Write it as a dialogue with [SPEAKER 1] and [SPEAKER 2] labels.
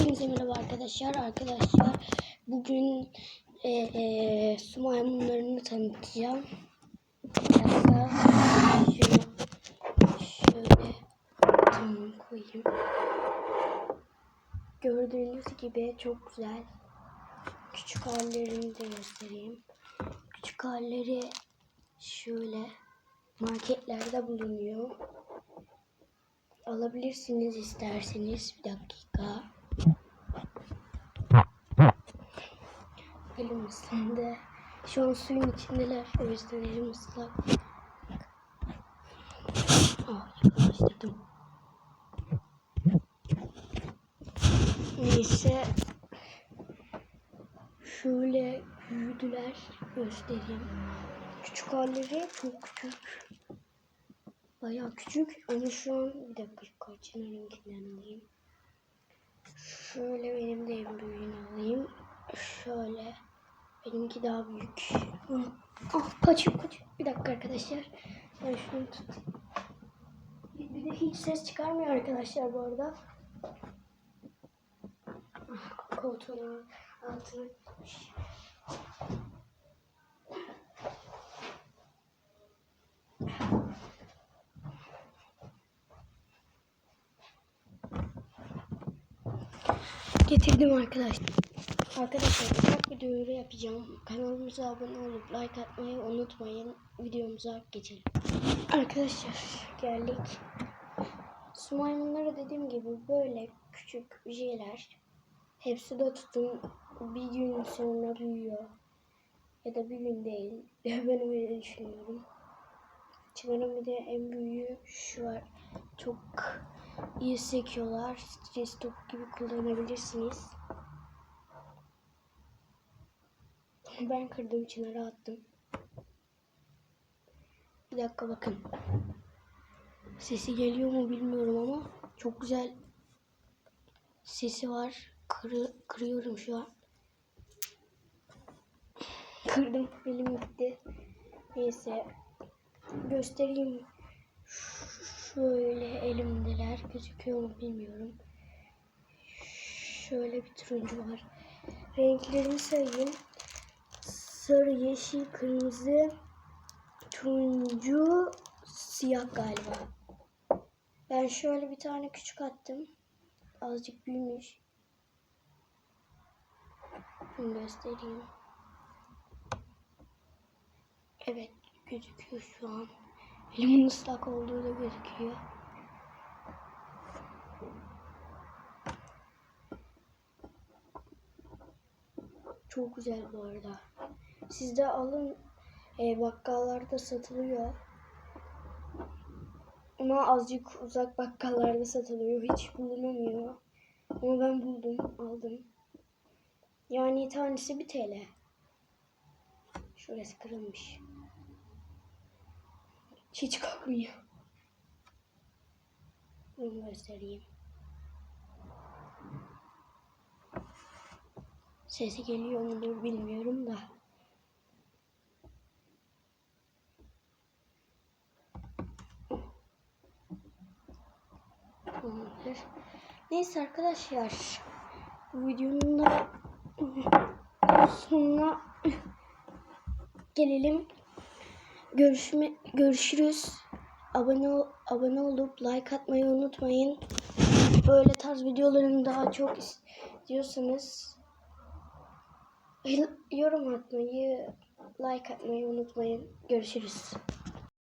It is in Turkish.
[SPEAKER 1] Hepinize merhaba arkadaşlar. Arkadaşlar bugün e, e, su maymunlarını tanıtacağım. Şöyle, şöyle tamam koyayım. Gördüğünüz gibi çok güzel. Küçük hallerini de göstereyim. Küçük halleri şöyle marketlerde bulunuyor. Alabilirsiniz isterseniz. Bir dakika. Islandı. Şu an suyun içindeler. O yüzden elim ıslak. Ah yaklaştırdım. Neyse. Şöyle büyüdüler. Göstereyim. Küçük halleri çok küçük. Bayağı küçük ama şu an bir dakika Çınar'ınkinden alayım. Şöyle benim de en büyüğünü alayım. Şöyle benimki daha büyük. Ah kaçıyor kaçıyor. Bir dakika arkadaşlar. Ben şunu tutayım. Bir de hiç ses çıkarmıyor arkadaşlar bu arada. Koltuğun altına. Getirdim arkadaşlar. Arkadaşlar ufak bir duyuru yapacağım. Kanalımıza abone olup like atmayı unutmayın. Videomuza geçelim. Arkadaşlar geldik. Su maymunları dediğim gibi böyle küçük şeyler. Hepsi de tutun bir gün sonra büyüyor. Ya da bir gün değil. Ben öyle düşünüyorum. Çıkarım bir de en büyüğü şu var. Çok iyi sekiyorlar. Stres top gibi kullanabilirsiniz. Ben kırdığım çınarı attım. Bir dakika bakın. Sesi geliyor mu bilmiyorum ama çok güzel sesi var. Kırı, kırıyorum şu an. Kırdım. Elim gitti. Neyse. Göstereyim. Şöyle elimdeler. Gözüküyor mu bilmiyorum. Şöyle bir turuncu var. Renklerini sayayım. Sarı, yeşil, kırmızı, turuncu, siyah galiba. Ben şöyle bir tane küçük attım. Azıcık büyümüş. Şunu göstereyim. Evet gözüküyor şu an. Elimin ıslak olduğu da gözüküyor. Çok güzel bu arada. Siz de alın. E, bakkallarda satılıyor. Ama azıcık uzak bakkallarda satılıyor. Hiç bulunamıyor. Ama ben buldum, aldım. Yani tanesi bir TL. Şurası kırılmış. Hiç kalkmıyor. Bunu göstereyim. Sesi geliyor mudur bilmiyorum da. Tamamdır. Neyse arkadaşlar. Bu videonun da sonuna gelelim. Görüşme görüşürüz. Abone abone olup like atmayı unutmayın. Böyle tarz videolarını daha çok istiyorsanız yorum atmayı, like atmayı unutmayın. Görüşürüz.